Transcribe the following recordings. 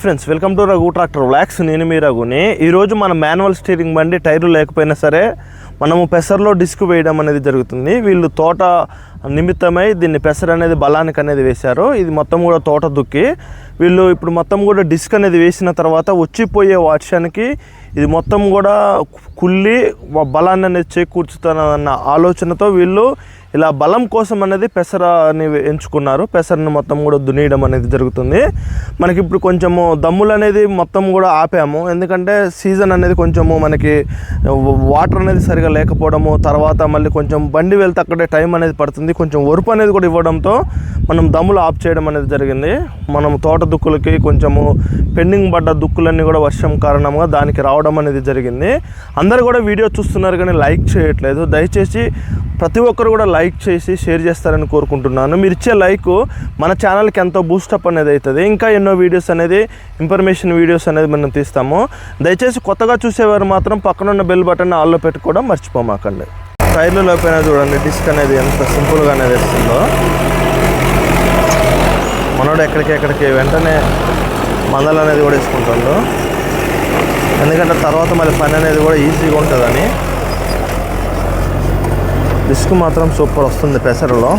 Friends welcome to Raghu tractor vlogs నేను మీ రఘుని. ఈరోజు మన మాన్యువల్ స్టీరింగ్ బండి టైర్లు లేకపోయినా సరే మనము పెసర్లో డిస్క్ వేయడం అనేది జరుగుతుంది. వీళ్ళు తోట నిమిత్తమై దీన్ని పెసర్ అనేది బలానికి అనేది వేశారు. ఇది మొత్తం కూడా తోట దుక్కి. వీళ్ళు ఇప్పుడు మొత్తం కూడా డిస్క్ అనేది వేసిన తర్వాత వచ్చిపోయే వర్షానికి ఇది మొత్తం కూడా కుళ్ళి బలాన్ని అనేది చేకూర్చుతానన్న ఆలోచనతో వీళ్ళు ఇలా బలం కోసం అనేది పెసరని ఎంచుకున్నారు. పెసరను మొత్తం కూడా దున్నియడం అనేది జరుగుతుంది. మనకి ఇప్పుడు కొంచెము దమ్ములు అనేది మొత్తం కూడా ఆపాము. ఎందుకంటే సీజన్ అనేది కొంచెము మనకి వాటర్ అనేది సరిగా లేకపోవడము తర్వాత మళ్ళీ కొంచెం బండి వెళ్తే అక్కడే టైం అనేది పడుతుంది. కొంచెం ఒరుపు అనేది కూడా ఇవ్వడంతో మనం దమ్ములు ఆఫ్ చేయడం అనేది జరిగింది. మనం తోట దుక్కులకి కొంచెము పెండింగ్ పడ్డ దుక్కులన్నీ కూడా వర్షం కారణంగా దానికి రావడం అనేది జరిగింది. అందరు కూడా వీడియో చూస్తున్నారు కానీ లైక్ చేయట్లేదు. దయచేసి ప్రతి ఒక్కరు కూడా లైక్ చేసి షేర్ చేస్తారని కోరుకుంటున్నాను. మీరు ఇచ్చే లైక్ మన ఛానల్కి ఎంతో బూస్టప్ అనేది అవుతుంది. ఇంకా ఎన్నో వీడియోస్ అనేది ఇన్ఫర్మేషన్ వీడియోస్ అనేది మనం తీస్తాము. దయచేసి కొత్తగా చూసేవారు మాత్రం పక్కన ఉన్న బెల్ బటన్ ఆల్లో పెట్టుకోవడం మర్చిపోమాకండి. టైర్లలో పైన చూడండి డిస్క్ అనేది ఎంత సింపుల్గా అనేది వస్తుందో. మనోడు ఎక్కడికి ఎక్కడికి వెంటనే మందలు అనేది కూడా వేసుకుంటాడు. ఎందుకంటే తర్వాత మళ్ళీ పని అనేది కూడా ఈజీగా ఉంటుందని. డిస్క్ మాత్రం సూపర్ వస్తుంది పెసరలో.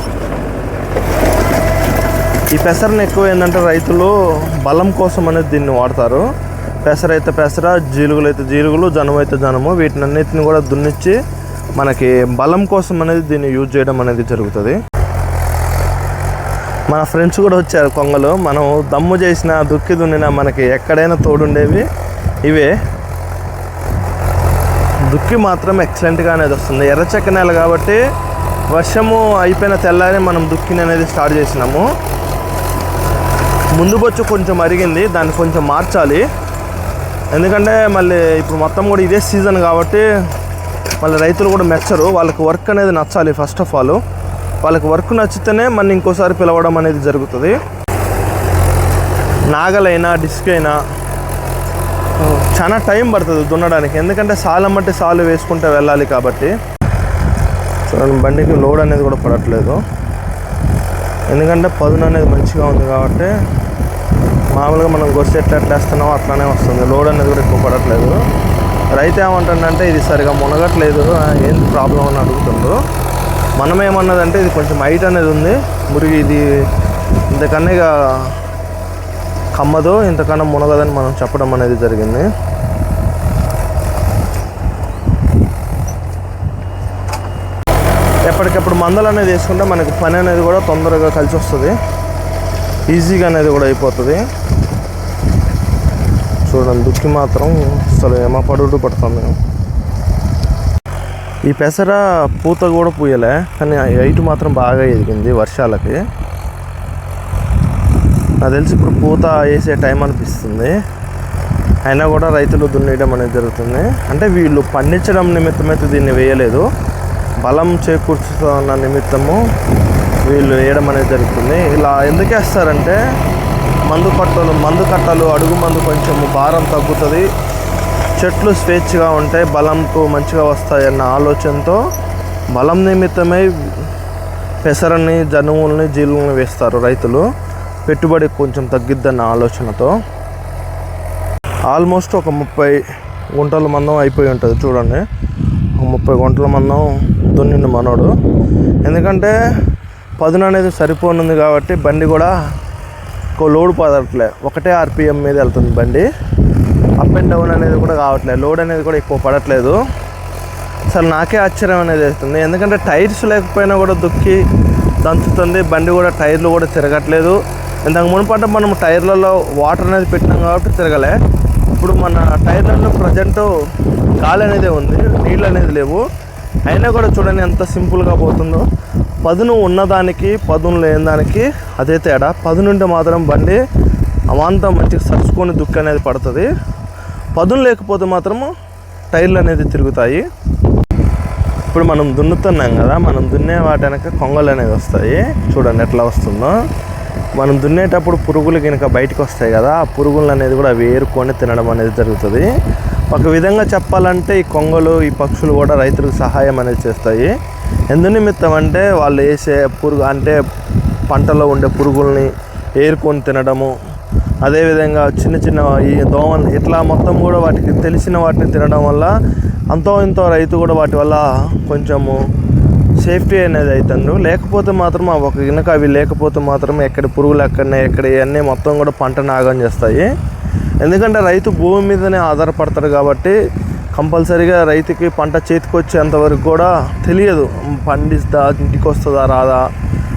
ఈ పెసరను ఎక్కువ ఏంటంటే రైతులు బలం కోసం అనేది దీన్ని వాడతారు. పెసర అయితే పెసర జీలుగులు అయితే జీలుగులు జనము అయితే జనము. వీటిని అన్నిటిని కూడా దున్నిచ్చి మనకి బలం కోసం అనేది దీన్ని యూజ్ చేయడం అనేది జరుగుతుంది. మన ఫ్రెండ్స్ కూడా వచ్చారు కొంగలు. మనం దమ్ము చేసిన దుక్కి దున్నిన మనకి ఎక్కడైనా తోడుండేవి ఇవే. దుక్కి మాత్రం ఎక్సలెంట్గా అనేది వస్తుంది ఎర్రచెక్క నేల కాబట్టి వర్షము అయిపోయిన తెల్లారి మనం దుక్కిని అనేది స్టార్ట్ చేసినాము. ముందు బొచ్చు కొంచెం అరిగింది దాన్ని కొంచెం మార్చాలి. ఎందుకంటే మళ్ళీ ఇప్పుడు మొత్తం కూడా ఇదే సీజన్ కాబట్టి మళ్ళీ రైతులు కూడా మెచ్చరు. వాళ్ళకి వర్క్ అనేది నచ్చాలి ఫస్ట్ ఆఫ్ ఆల్ వాళ్ళకి వర్క్ నచ్చితేనే మన ఇంకోసారి పిలవడం అనేది జరుగుతుంది. నాగలైనా డిస్క్ అయినా చాలా టైం పడుతుంది దున్నడానికి. ఎందుకంటే సాలం అంటే సాలు వేసుకుంటే వెళ్ళాలి కాబట్టి. చూడండి బండికి లోడ్ అనేది కూడా పడట్లేదు. ఎందుకంటే పదును అనేది మంచిగా ఉంది కాబట్టి మామూలుగా మనం గొర్రె ఎట్లా ఎట్లా వేస్తున్నామో అట్లానే వస్తుంది. లోడ్ అనేది కూడా ఎక్కువ పడట్లేదు. రైతు ఏమంటుందంటే ఇది సరిగా మునగట్లేదు. ఏంటి ప్రాబ్లం? అని అడుగుతుండ్రు మనం ఏమన్నదంటే ఇది కొంచెం హైట్ అనేది ఉంది. మురిగి ఇది ఇంతకన్నా ఇక కమ్మదు ఇంతకన్నా మునగదని మనం చెప్పడం అనేది జరిగింది. ఎప్పటికప్పుడు మందలు అనేది వేసుకుంటే మనకి పని అనేది కూడా తొందరగా కలిసి వస్తుంది. ఈజీగా అనేది కూడా అయిపోతుంది. చూడండి దుక్కి మాత్రం అసలు ఏమో పడుడు పడుతుంది ఈ పెసర పూత కూడా పూయలే కానీ హైట్ మాత్రం బాగా ఎదిగింది వర్షాలకి. నాకు తెలిసి ఇప్పుడు పూత వేసే టైం అనిపిస్తుంది. అయినా కూడా రైతులు దున్నేయడం అనేది జరుగుతుంది. అంటే వీళ్ళు పండించడం నిమిత్తమైతే దీన్ని వేయలేదు. బలం చేకూర్చుతున్న నిమిత్తము వీళ్ళు వేయడం అనేది జరుగుతుంది. ఇలా ఎందుకు వేస్తారంటే మందు కట్టలు మందు కట్టలు అడుగు మందు కొంచెం భారం తగ్గుతుంది. చెట్లు స్వేచ్ఛగా ఉంటాయి బలంకు మంచిగా వస్తాయన్న ఆలోచనతో బలం నిమిత్తమై పెసరని జనువుల్ని జీలుల్ని వేస్తారు రైతులు. పెట్టుబడి కొంచెం తగ్గిద్దన్న ఆలోచనతో ఆల్మోస్ట్ ఒక ముప్పై గుంటల మందం అయిపోయి ఉంటుంది చూడండి. ఒక ముప్పై గుంటల మందం దున్నిండు మనోడు. ఎందుకంటే పదును అనేది సరిపోనుంది కాబట్టి బండి కూడా ఎక్కువ లోడ్ పడట్లే. ఒకటే ఆర్పిఎం మీద వెళ్తుంది బండి. అప్ అండ్ డౌన్ అనేది కూడా కావట్లేదు లోడ్ అనేది కూడా ఎక్కువ పడట్లేదు. అసలు నాకే ఆశ్చర్యం అనేది వేస్తుంది. ఎందుకంటే టైర్స్ లేకపోయినా కూడా దుక్కి దంచుతుంది. బండి కూడా టైర్లు కూడా తిరగట్లేదు. ఇంతకు మునుపంట మనం టైర్లలో వాటర్ అనేది పెట్టినాం కాబట్టి తిరగలే. ఇప్పుడు మన టైర్లలో ప్రజెంట్ గాలి అనేది ఉంది నీళ్ళు అనేది లేవు. అయినా కూడా చూడండి ఎంత సింపుల్గా పోతుందో. పదును ఉన్నదానికి పదును లేని దానికి అదే తేడా. పదునుంటే మాత్రం బండి అమాంతం మంచిగా సరుచుకొని దుక్కు అనేది పడుతుంది. పదును లేకపోతే మాత్రము టైర్లు అనేది తిరుగుతాయి. ఇప్పుడు మనం దున్నుతున్నాం కదా మనం దున్నే వాటి వెనక కొంగలు అనేది వస్తాయి. చూడండి ఎట్లా వస్తుందో. మనం దున్నేటప్పుడు పురుగులు కనుక బయటకు వస్తాయి కదా ఆ పురుగులు అనేది కూడా అవి తినడం అనేది జరుగుతుంది. ఒక విధంగా చెప్పాలంటే ఈ కొంగలు ఈ పక్షులు కూడా రైతులకు సహాయం అనేది చేస్తాయి. ఎందు నిమిత్తం అంటే వాళ్ళు వేసే పురుగు అంటే పంటలో ఉండే పురుగుల్ని ఏరుకొని తినడము అదేవిధంగా చిన్న చిన్న ఈ దోమలు ఇట్లా మొత్తం కూడా వాటికి తెలిసిన వాటిని తినడం వల్ల అంతో ఇంతో రైతు కూడా వాటి వల్ల కొంచెము సేఫ్టీ అనేది అవుతుండు లేకపోతే మాత్రం ఒక గినక అవి లేకపోతే మాత్రం ఎక్కడ పురుగులు ఎక్కడనే ఎక్కడ ఇవన్నీ మొత్తం కూడా పంట నాగం చేస్తాయి. ఎందుకంటే రైతు భూమి మీదనే ఆధారపడతాడు కాబట్టి కంపల్సరీగా రైతుకి పంట చేతికి వచ్చేంత వరకు కూడా తెలియదు. పండిస్తా ఇంటికి వస్తుందా రాదా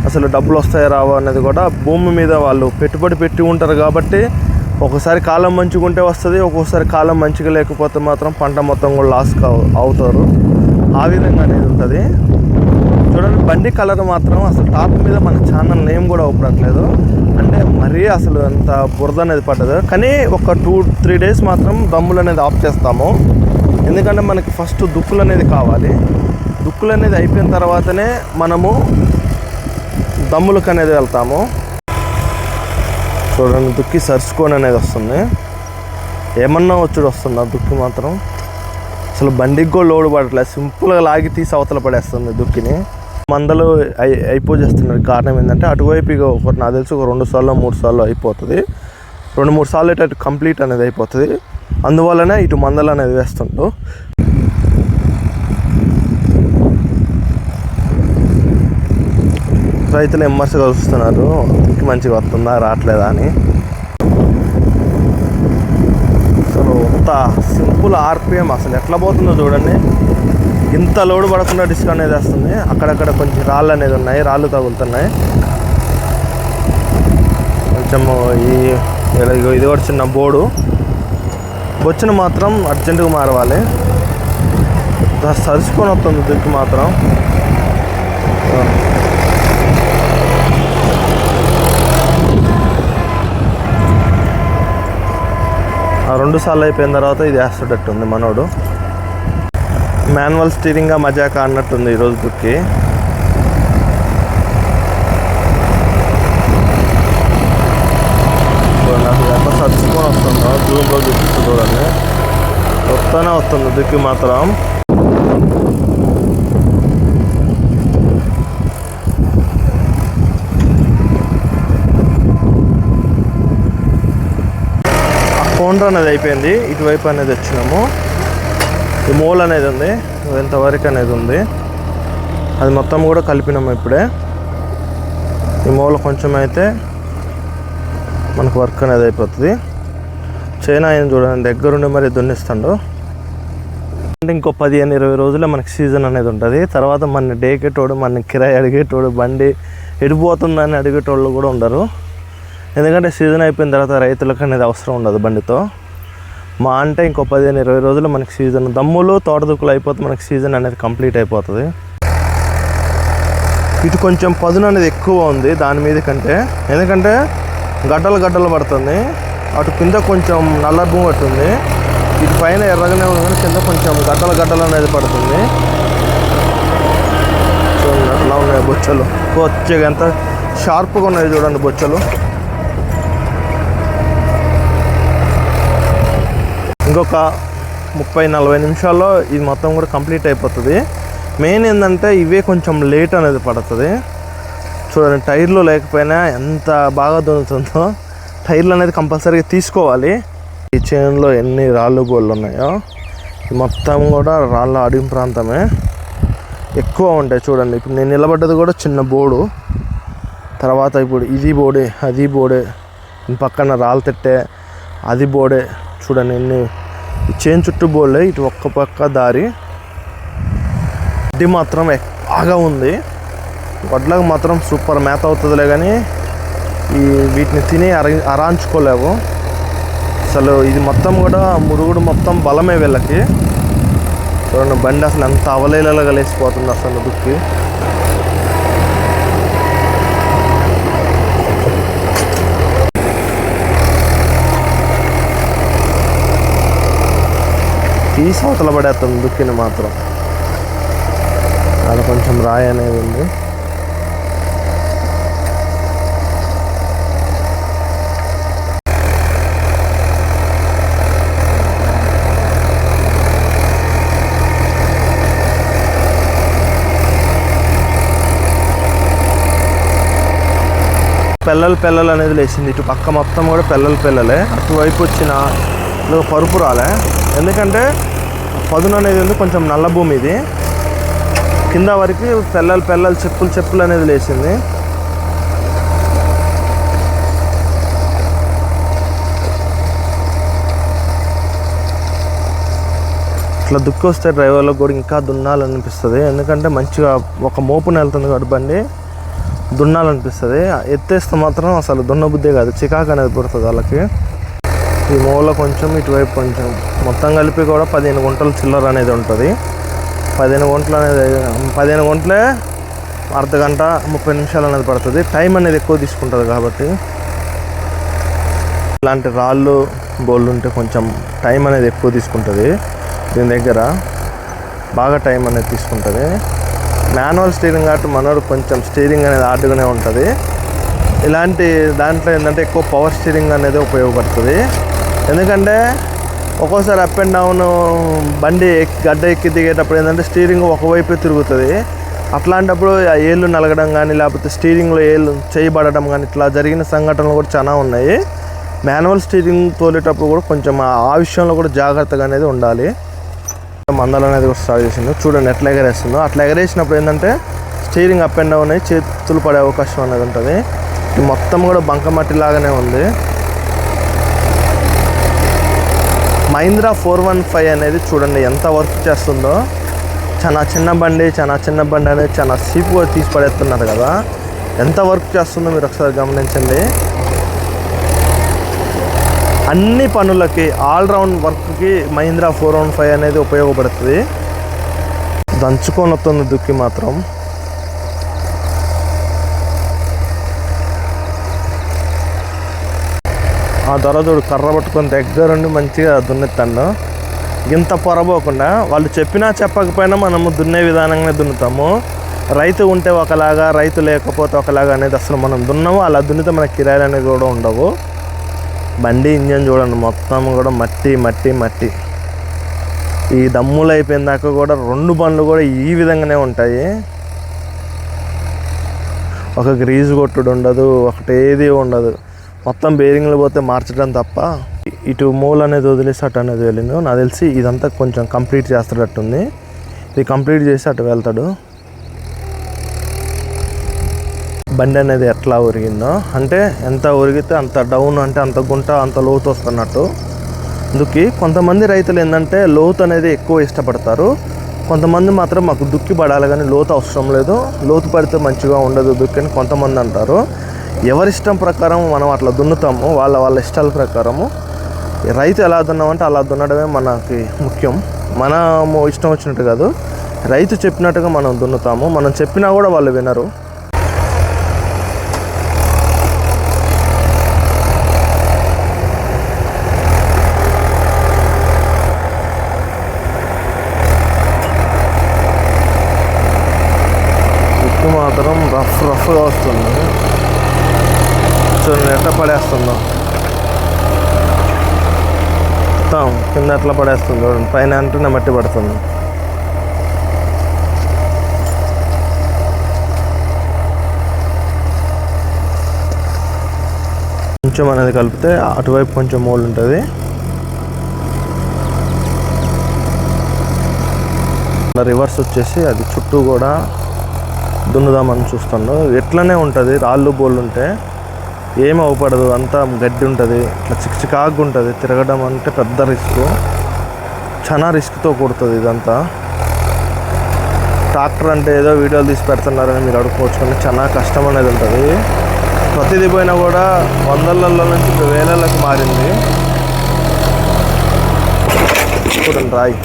అసలు డబ్బులు వస్తాయా రావా అనేది కూడా భూమి మీద వాళ్ళు పెట్టుబడి పెట్టి ఉంటారు కాబట్టి ఒకసారి కాలం మంచిగా ఉంటే వస్తుంది ఒక్కోసారి కాలం మంచిగా లేకపోతే మాత్రం పంట మొత్తం కూడా లాస్ అవుతారు. ఆ విధంగా అనేది ఉంటుంది. చూడండి బండి కలర్ మాత్రం అసలు టాప్ మీద మన ఛానల్ నేమ్ కూడా ఊపడట్లేదు అంటే మరీ అసలు అంత బురద అనేది పడ్డదు కానీ ఒక టూ త్రీ డేస్ మాత్రం దమ్ములు అనేది ఆఫ్ చేస్తాము. ఎందుకంటే మనకి ఫస్ట్ దుక్కులు అనేది కావాలి. దుక్కులు అనేది అయిపోయిన తర్వాతనే మనము దమ్ములకు అనేది వెళ్తాము. చూడండి దుక్కి సరుచుకొని అనేది వస్తుంది. ఏమన్నా వచ్చుడు వస్తుంది ఆ దుక్కి మాత్రం. అసలు బండికి కూడా లోడ్ పడట్లేదు. సింపుల్గా లాగి తీసి అవతల పడేస్తుంది దుక్కిని. మందలు అయి అయిపోజేస్తున్నారు కారణం ఏంటంటే అటువైపు ఇక ఒక నాకు తెలిసి ఒక రెండు సార్లు మూడు సార్లు అయిపోతుంది. రెండు మూడు సార్లు ఇటు కంప్లీట్ అనేది అయిపోతుంది. అందువల్లనే ఇటు మందలు అనేది వేస్తుండ్రు. రైతులు ఎమ్మర్సగా చూస్తున్నారు మంచిగా వస్తుందా? రావట్లేదా అని. అసలు అంత సింపుల్ ఆర్పిఎం అసలు ఎట్లా పోతుందో చూడండి. ఇంత లోడ్ పడకుండా డిస్క్ అనేది వస్తుంది. అక్కడక్కడ కొంచెం రాళ్ళు అనేది ఉన్నాయి. రాళ్ళు తగులుతున్నాయి. కొంచెం ఈ ఇది కూడా చిన్న బోర్డు. బొచ్చును మాత్రం అర్జెంటుగా మారవాలి. సరుచుకొని వస్తుంది దిక్కు మాత్రం. ఆ రెండు సార్లు అయిపోయిన తర్వాత ఇది వేస్తున్నట్టు ఉంది మనోడు. మాన్యువల్ స్టీరింగ్గా మజాక అన్నట్టుంది ఈరోజు దుక్కి నాకు ఎంత సర్చుకొని వస్తుందో జూమ్లో చూపిస్తుంది చూడండి వస్తూనే వస్తుంది దుక్కి మాత్రం. కౌంటర్ అనేది అయిపోయింది. ఇటువైపు అనేది వచ్చినాము. ఈ మూల అనేది ఉంది. ఎంతవరకు అనేది ఉంది. అది మొత్తం కూడా కలిపినాము ఇప్పుడే. ఈ మూల కొంచెం అయితే మనకు వర్క్ అనేది అయిపోతుంది. చైనా ఆయన చూడండి దగ్గరుండి మరి దున్నిస్తాడు. అంటే ఇంకో పదిహేను ఇరవై రోజుల్లో మనకి సీజన్ అనేది ఉంటుంది. తర్వాత మన డేకేటోడు మన కిరాయి అడిగేటోడు బండి ఎడిపోతుందని అడిగేటోళ్ళు కూడా ఉండరు. ఎందుకంటే సీజన్ అయిపోయిన తర్వాత రైతులకు అనేది అవసరం ఉండదు బండితో. మా అంటే ఇంకో పదిహేను ఇరవై రోజులు మనకి సీజన్ దమ్ములు తోటదుక్కులు అయిపోతే మనకి సీజన్ అనేది కంప్లీట్ అయిపోతుంది. ఇటు కొంచెం పదును అనేది ఎక్కువ ఉంది దాని మీద కంటే. ఎందుకంటే గడ్డలు గడ్డలు పడుతుంది. అటు కింద కొంచెం నల్ల భూమి పట్టుంది ఇటు పైన ఎర్రగానే ఉంది కానీ కింద కొంచెం గడ్డలు గడ్డలు అనేది పడుతుంది. అట్లా ఉన్నాయి బొచ్చలు. కొచ్చగా ఎంత షార్ప్గా ఉన్నాయి చూడండి బొచ్చలు. ఇంకొక ముప్పై నలభై నిమిషాల్లో ఇది మొత్తం కూడా కంప్లీట్ అయిపోతుంది. మెయిన్ ఏంటంటే ఇవే కొంచెం లేట్ అనేది పడుతుంది. చూడండి టైర్లు లేకపోయినా ఎంత బాగా దొరుకుతుందో టైర్లు అనేది కంపల్సరీగా తీసుకోవాలి. ఈ చైన్లో ఎన్ని రాళ్ళు గోళ్ళు ఉన్నాయో ఇది మొత్తం కూడా రాళ్ళ అడిం ప్రాంతమే. ఎక్కువ ఉంటాయి చూడండి. ఇప్పుడు నేను నిలబడ్డది కూడా చిన్న బోర్డు తర్వాత ఇప్పుడు ఇది బోడే అది బోడే. పక్కన రాళ్ళు తిట్టే అది బోడే. చూడండి ఎన్ని చేను చుట్టూ బోర్లే ఇటు ఒక్క పక్క దారి. గడ్డి మాత్రం బాగా ఉంది. వడ్లకు మాత్రం సూపర్ మేత అవుతుందిలే కానీ ఈ వీటిని తిని అర అరాంచుకోలేవు. అసలు ఇది మొత్తం కూడా మురుగుడు మొత్తం బలమే వీళ్ళకి. చూడండి బండి అసలు ఎంత అవలేలగలేసిపోతుంది అసలు దుక్కి. తీసి అవతల పడేస్తుంది దుక్కిని మాత్రం. అక్కడ కొంచెం రాయి అనేది ఉంది. పిల్లలు పిల్లలు అనేది లేచింది. ఇటు పక్క మొత్తం కూడా పిల్లలు పిల్లలే. అటువైపు వచ్చిన పరుపు రాలే. ఎందుకంటే పదును అనేది ఉంది కొంచెం నల్ల భూమి ఇది. కింద వరకు పిల్లలు పిల్లలు చెప్పులు చెప్పులు అనేది లేచింది. ఇట్లా దుక్కి వస్తే డ్రైవర్లకు కూడా ఇంకా దున్నాలనిపిస్తుంది. ఎందుకంటే మంచిగా ఒక మోపున వెళ్తుంది కాబట్టి బండి దున్నాలనిపిస్తుంది. ఎత్తేస్తే మాత్రం అసలు దున్నబుద్దే కాదు. చికాకు అనేది పుడుతుంది వాళ్ళకి. ఈ మూల కొంచెం ఇటువైపు కొంచెం మొత్తం కలిపి కూడా పదిహేను గుంటలు చిల్లర అనేది ఉంటుంది. పదిహేను గుంటలు అనేది పదిహేను గుంటలే అర్ధ గంట ముప్పై నిమిషాలు అనేది పడుతుంది. టైం అనేది ఎక్కువ తీసుకుంటుంది కాబట్టి. ఇలాంటి రాళ్ళు బోళ్ళు ఉంటే కొంచెం టైం అనేది ఎక్కువ తీసుకుంటుంది. దీని దగ్గర బాగా టైం అనేది తీసుకుంటుంది. మాన్యువల్ స్టీరింగ్ కాబట్టి మనోడు కొంచెం స్టీరింగ్ అనేది హార్డ్గానే ఉంటుంది. ఇలాంటి దాంట్లో ఏంటంటే ఎక్కువ పవర్ స్టీరింగ్ అనేది ఉపయోగపడుతుంది. ఎందుకంటే ఒక్కోసారి అప్ అండ్ డౌన్ బండి ఎక్కి గడ్డ ఎక్కి దిగేటప్పుడు ఏంటంటే స్టీరింగ్ ఒకవైపే తిరుగుతుంది. అట్లాంటప్పుడు ఆ ఏళ్ళు నలగడం కానీ లేకపోతే స్టీరింగ్లో ఏళ్ళు చేయబడడం కానీ ఇట్లా జరిగిన సంఘటనలు కూడా చాలా ఉన్నాయి. మాన్యువల్ స్టీరింగ్ తోలేటప్పుడు కూడా కొంచెం ఆ ఆ విషయంలో కూడా జాగ్రత్తగా అనేది ఉండాలి. మందలు అనేది కూడా స్టార్ట్ చేసింది చూడండి ఎట్లా ఎగరేస్తుందో. అట్లా ఎగరేసినప్పుడు ఏంటంటే స్టీరింగ్ అప్ అండ్ డౌన్ అయ్యి చేతులు పడే అవకాశం అనేది ఉంటుంది. ఇది మొత్తం కూడా బంకమట్టి లాగానే ఉంది. మహీంద్రా ఫోర్ వన్ ఫైవ్ అనేది చూడండి ఎంత వర్క్ చేస్తుందో. చాలా చిన్న బండి చాలా చిన్న బండి అనేది చాలా సీపుగా తీసి పడేస్తున్నారు కదా. ఎంత వర్క్ చేస్తుందో మీరు ఒకసారి గమనించండి. అన్ని పనులకి ఆల్రౌండ్ వర్క్కి మహీంద్రా ఫోర్ వన్ ఫైవ్ అనేది ఉపయోగపడుతుంది. దంచుకొని వస్తుంది దుక్కి మాత్రం. ఆ దొరదుడు కర్ర పట్టుకొని దగ్గరుండి మంచిగా దున్నుతాడు ఇంత పొరబోకుండా వాళ్ళు చెప్పినా చెప్పకపోయినా మనము దున్నే విధానంగా దున్నుతాము. రైతు ఉంటే ఒకలాగా రైతు లేకపోతే ఒకలాగా అనేది అసలు మనం దున్నము. అలా దున్నితే మనకి కిరాయిలు అనేవి కూడా ఉండవు. బండి ఇంజన్ చూడండి మొత్తం కూడా మట్టి మట్టి మట్టి. ఈ దమ్ములు అయిపోయిన దాకా కూడా రెండు బండ్లు కూడా ఈ విధంగానే ఉంటాయి. ఒక గ్రీజ్ కొట్టుడు ఉండదు ఒకటేది ఉండదు. మొత్తం బేరింగ్లు పోతే మార్చడం తప్ప ఇటు మూల అనేది వదిలేసి అటు అనేది వెళ్ళింది నాకు తెలిసి ఇదంతా కొంచెం కంప్లీట్ చేస్తున్నట్టుంది. ఇది కంప్లీట్ చేసి అటు వెళ్తాడు. బండి అనేది ఎట్లా ఒరిగిందో అంటే ఎంత ఒరిగితే అంత డౌన్ అంటే అంత గుంట అంత లోతు వస్తున్నట్టు. దుక్కి కొంతమంది రైతులు ఏంటంటే లోతు అనేది ఎక్కువ ఇష్టపడతారు. కొంతమంది మాత్రం మాకు దుక్కి పడాలి కానీ లోతు అవసరం లేదు. లోతు పడితే మంచిగా ఉండదు దుక్కి అని కొంతమంది అంటారు. ఎవరిష్టం ప్రకారం మనం అట్లా దున్నుతాము వాళ్ళ వాళ్ళ ఇష్టాల ప్రకారము రైతు ఎలా దున్నామంటే అలా దున్నడమే మనకి ముఖ్యం. మనము ఇష్టం వచ్చినట్టు కాదు. రైతు చెప్పినట్టుగా మనం దున్నుతాము. మనం చెప్పినా కూడా వాళ్ళు వినరు. ఉప్పు మాత్రం రఫ్ రఫ్గా వస్తుంది. చూడండి ఎట్లా పడేస్తుందో. మొత్తం కింద ఎట్లా పడేస్తుంది చూడండి పైన అంటూనే మట్టి పడుతుంది. కొంచెం అనేది కలిపితే అటువైపు కొంచెం మూలు ఉంటుంది. రివర్స్ వచ్చేసి అది చుట్టూ కూడా దున్నుదామని చూస్తాను ఎట్లనే ఉంటుంది రాళ్ళు బోళ్ళు ఉంటే ఏం అవ్వపడదు అంతా గడ్డి ఉంటుంది ఇట్లా చిక్ చికాకు ఉంటుంది. తిరగడం అంటే పెద్ద రిస్క్. చాలా రిస్క్తో కొడుతుంది ఇదంతా. ట్రాక్టర్ అంటే ఏదో వీడియోలు తీసి పెడుతున్నారని మీరు అడుక్కోవచ్చు కానీ చాలా కష్టం అనేది ఉంటుంది. ప్రతిదీ పోయినా కూడా వందలలో నుంచి వేలలకు మారింది. చూడండి రాయి.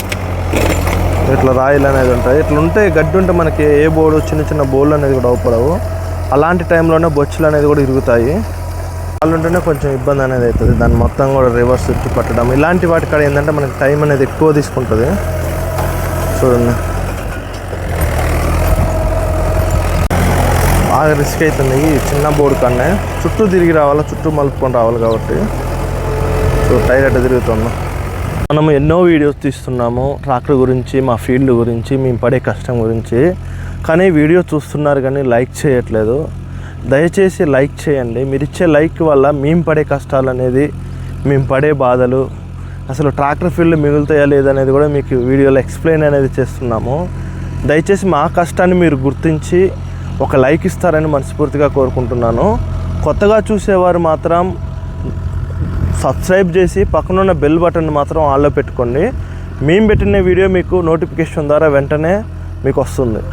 ఇట్లా రాయిలు అనేది ఉంటాయి. ఇట్లా ఉంటే గడ్డి ఉంటే మనకి ఏ బోర్డు చిన్న చిన్న బోర్డు అనేది కూడా అవపడవు అలాంటి టైంలోనే బొచ్చులు అనేది కూడా ఇరుగుతాయి. వాళ్ళు ఉంటేనే కొంచెం ఇబ్బంది అనేది అవుతుంది. దాన్ని మొత్తం కూడా రివర్స్ చుట్టూ పట్టడం. ఇలాంటి వాటి కాడ ఏంటంటే మనకి టైం అనేది ఎక్కువ తీసుకుంటుంది. చూడండి. బాగా రిస్క్ అవుతుంది ఈ చిన్న బోర్డు కన్నా చుట్టూ తిరిగి రావాలి? చుట్టూ మలుపుకొని రావాలి కాబట్టి. సో టైర్ అట్ట తిరుగుతున్నాం మనం ఎన్నో వీడియోస్ తీస్తున్నాము. ట్రాక్టర్ గురించి మా ఫీల్డ్ గురించి మేము పడే కష్టం గురించి. కానీ వీడియో చూస్తున్నారు కానీ లైక్ చేయట్లేదు. దయచేసి లైక్ చేయండి. మీరు ఇచ్చే లైక్ వల్ల మేము పడే కష్టాలు అనేది మేము పడే బాధలు అసలు ట్రాక్టర్ ఫీల్డ్ మిగులుతాయా లేదనేది కూడా మీకు వీడియోలో ఎక్స్ప్లెయిన్ అనేది చేస్తున్నాము. దయచేసి మా కష్టాన్ని మీరు గుర్తించి ఒక లైక్ ఇస్తారని మనస్ఫూర్తిగా కోరుకుంటున్నాను. కొత్తగా చూసేవారు మాత్రం సబ్స్క్రైబ్ చేసి పక్కనున్న బెల్ బటన్ మాత్రం ఆన్లో పెట్టుకోండి. మేము పెట్టిన వీడియో మీకు నోటిఫికేషన్ ద్వారా వెంటనే మీకు వస్తుంది.